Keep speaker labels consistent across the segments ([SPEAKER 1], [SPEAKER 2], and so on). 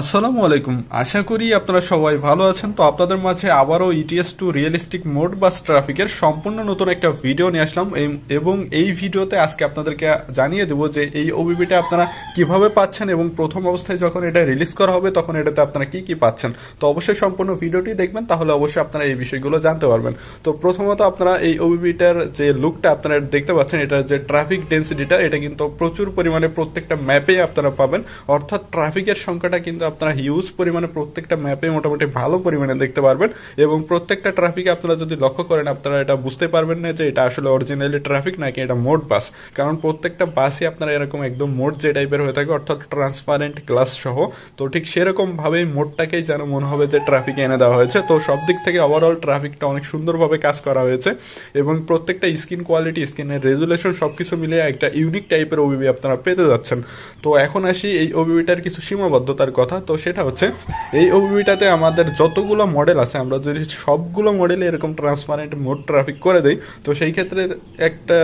[SPEAKER 1] আসসালামু আলাইকুম। আশা করি আপনারা সবাই ভালো আছেন। তো আপনাদের মাঝে আবারও ETS two realistic mode bus ট্রাফিকের সম্পূর্ণ নতুন একটা ভিডিও নিয়ে আসলাম। এবং এই ভিডিওতে আজকে আপনাদেরকে জানিয়ে দেবো যে এই ওবিবিটা আপনারা কীভাবে পাচ্ছেন এবং প্রথম অবস্থায় যখন এটা রিলিজ করা হবে, তখন এটাতে আপনারা কি কি পাচ্ছেন। তো অবশ্যই সম্পূর্ণ ভিডিওটি দেখবেন, তাহলে অবশ্যই আপনারা এই বিষয়গুলো জানতে পারবেন। তো প্রথমত আপনারা এই ওবিবিটার যে লুকটা আপনারা দেখতে পাচ্ছেন, এটার যে ট্রাফিক ডেন্সিটিটা এটা কিন্তু প্রচুর পরিমাণে প্রত্যেকটা ম্যাপে আপনারা পাবেন। অর্থাৎ ট্রাফিকের সংখ্যাটা কিন্তু আপনারা হিউজ পরিমাণে প্রত্যেকটা ম্যাপে মোটামুটি ভালো পরিমাণে দেখতে পারবেন এবং প্রত্যেকটা ট্রাফিকে আপনারা যদি লক্ষ্য করেন, আপনারা এটা বুঝতে পারবেন না যে এটা আসলে অরিজিনালি ট্রাফিক নাকি এটা মোট বাস কারণ প্রত্যেকটা বাসই আপনারা এরকম একদম মোড যে টাইপের হয়ে থাকে, অর্থাৎ ট্রান্সপারেন্ট গ্লাস সহ। তো ঠিক সেরকম ভাবেই মোডটাকেই যেন মনে হবে যে ট্রাফিকে এনে দেওয়া হয়েছে। তো সব দিক থেকে ওভারঅল ট্রাফিকটা অনেক সুন্দরভাবে কাজ করা হয়েছে এবং প্রত্যেকটা স্ক্রিন কোয়ালিটি স্ক্রিনের রেজুলেশন সবকিছু মিলিয়ে একটা ইউনিক টাইপের ওবিবি আপনারা পেতে যাচ্ছেন। তো এখন আসি এই ওবিবিটার কিছু সীমাবদ্ধতার কথা। তো সেটা হচ্ছে, এই ওবিটাতে আমাদের যতগুলো মডেল আছে, আমরা যদি সবগুলো মডেলে এরকম ট্রান্সপারেন্ট মোড ট্রাফিক করে দেই, তো সেই ক্ষেত্রে একটা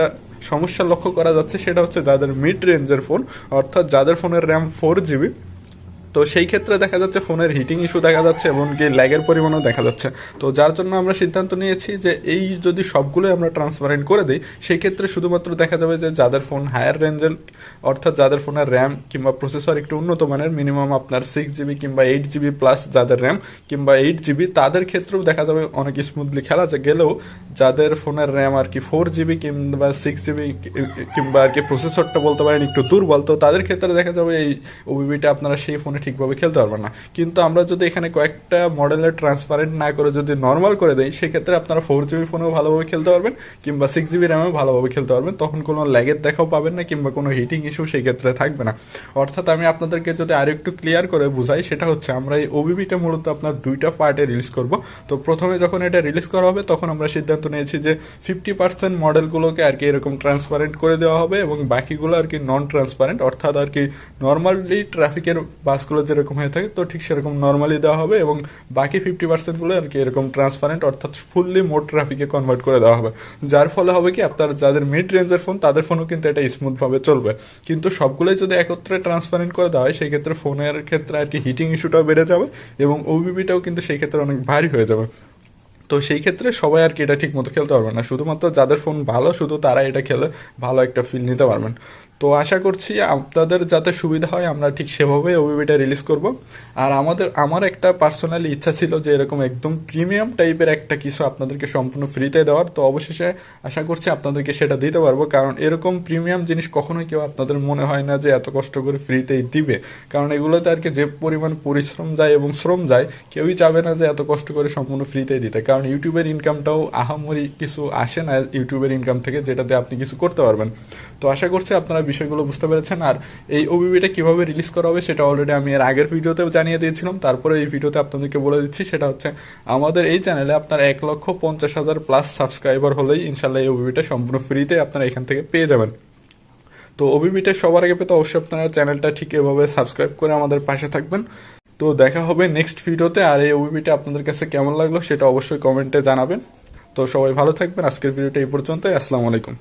[SPEAKER 1] সমস্যা লক্ষ্য করা যাচ্ছে, সেটা হচ্ছে যাদের মিড রেঞ্জের ফোন অর্থাৎ যাদের ফোনের র্যাম ফোর জিবি তো সেই ক্ষেত্রে দেখা যাচ্ছে ফোনের হিটিং ইস্যু দেখা যাচ্ছে এবং কি ল্যাগের পরিমাণও দেখা যাচ্ছে। তো যার জন্য আমরা সিদ্ধান্ত নিয়েছি যে এই যদি সবগুলোই আমরা ট্রান্সপারেন্ট করে দিই, সেই ক্ষেত্রে শুধুমাত্র দেখা যাবে যে যাদের ফোন হায়ার রেঞ্জের অর্থাৎ যাদের ফোনের র্যাম কিংবা প্রসেসর একটু উন্নত মানের মিনিমাম আপনার সিক্স জিবি কিংবা এইট জিবি প্লাস যাদের র্যাম কিংবা এইট জিবি তাদের ক্ষেত্রেও দেখা যাবে অনেক স্মুথলি খেলা গেলেও যাদের ফোনের র্যাম আর কি ফোর জিবি কিংবা সিক্স জিবি কিংবা আর কি প্রসেসরটা বলতে পারেন একটু দুর্বল, তো তাদের ক্ষেত্রে দেখা যাবে এই ওবিবিটা আপনারা সেই ফোনে ঠিকভাবে খেলতে পারবেন না। কিন্তু আমরা যদি এখানে কয়েকটা মডেলের ট্রান্সপারেন্ট না করে যদি নর্মাল করে দেই, সেক্ষেত্রে আপনারা ফোর জিবি ফোনেও ভালোভাবে খেলতে পারবেন, কিংবা সিক্স জিবি র্যামেও ভালোভাবে খেলতে পারবেন। তখন কোনো ল্যাগের দেখাও পাবেন না, কিংবা কোনো হিটিং ইস্যু সেই ক্ষেত্রে থাকবে না। অর্থাৎ আমি আপনাদেরকে যদি আরও একটু ক্লিয়ার করে বুঝাই, সেটা হচ্ছে আমরা এই ওবিবিটা মূলত আপনার দুইটা পার্টে রিলিজ করব। তো প্রথমে যখন এটা রিলিজ করা হবে, তখন আমরা সিদ্ধান্ত নিয়েছি যে ফিফটি পার্সেন্ট মডেলগুলোকে আর কি এরকম ট্রান্সপারেন্ট করে দেওয়া হবে এবং বাকিগুলো আর কি নন ট্রান্সপারেন্ট অর্থাৎ আর কি নর্মালি ট্রাফিকের বাসগুলো যেরকম হয়ে থাকে, তো ঠিক সেরকম নর্মালি দেওয়া হবে এবং বাকি ফিফটি পার্সেন্টগুলো আর কি এরকম ট্রান্সপারেন্ট অর্থাৎ ফুললি মোড ট্রাফিকে কনভার্ট করে দেওয়া হবে। যার ফলে হবে কি, আপনার যাদের মিড রেঞ্জের ফোন তাদের ফোনও কিন্তু এটা স্মুথ ভাবে চলবে। কিন্তু সবগুলোই যদি একত্রে ট্রান্সপারেন্ট করে দেওয়া হয় সেই ক্ষেত্রে ফোনের ক্ষেত্রে আর কি হিটিং ইস্যুটাও বেড়ে যাবে এবং ওবিবিটাও কিন্তু সেই ক্ষেত্রে অনেক ভারী হয়ে যাবে। তো সেই ক্ষেত্রে সবাই আর কি এটা ঠিক মতো খেলতে পারবে না। শুধুমাত্র যাদের ফোন ভালো, শুধু তারা এটা খেলে ভালো একটা ফিল নিতে পারবেন। তো আশা করছি আপনাদের যাতে সুবিধা হয়, আমরা ঠিক সেভাবে ওবিবিটা রিলিজ করব। আর আমাদের, আমার একটা পার্সোনালি ইচ্ছা ছিল যে এরকম একদম প্রিমিয়াম টাইপের একটা কিছু আপনাদেরকে সম্পূর্ণ ফ্রিতে দেওয়ার। তো অবশেষে আশা করছি আপনাদেরকে সেটা দিতে পারব, কারণ এরকম প্রিমিয়াম জিনিস কখনোই কেউ আপনাদের মনে হয় না যে এত কষ্ট করে ফ্রিতেই দিবে। কারণ এগুলোতে আর কি যে পরিমাণ পরিশ্রম যায় এবং শ্রম যায়, কেউই চাবে না যে এত কষ্ট করে সম্পূর্ণ ফ্রিতেই দিতে। কারণ ইউটিউবের ইনকামটাও আহামরি কিছু আসে না ইউটিউবের ইনকাম থেকে, যেটাতে আপনি কিছু করতে পারবেন। তো আশা করছি আপনারা বিষয়গুলো বুঝতে পেরেছেন। আর এই ওবিবিটা কীভাবে রিলিজ করা হবে সেটা অলরেডি আমি এর আগের ভিডিওতেও জানিয়ে দিয়েছিলাম। তারপরে এই ভিডিওতে আপনাদেরকে বলে দিচ্ছি, সেটা হচ্ছে আমাদের এই চ্যানেলে আপনার এক লক্ষ পঞ্চাশ হাজার প্লাস সাবস্ক্রাইবার হলেই ইনশাল্লাহ এই ওবিবিটা সম্পূর্ণ ফ্রিতে আপনারা এখান থেকে পেয়ে যাবেন। তো ওবিবিটা সবার আগে পেতে অবশ্যই আপনারা চ্যানেলটা ঠিক এভাবে সাবস্ক্রাইব করে আমাদের পাশে থাকবেন। তো দেখা হবে নেক্সট ভিডিওতে, আর এই ওবিবিটা আপনাদের কাছে কেমন লাগল সেটা অবশ্যই কমেন্টে জানাবেন। তো সবাই ভালো থাকবেন। আজকের ভিডিওটা এই পর্যন্তই। আসসালামু আলাইকুম।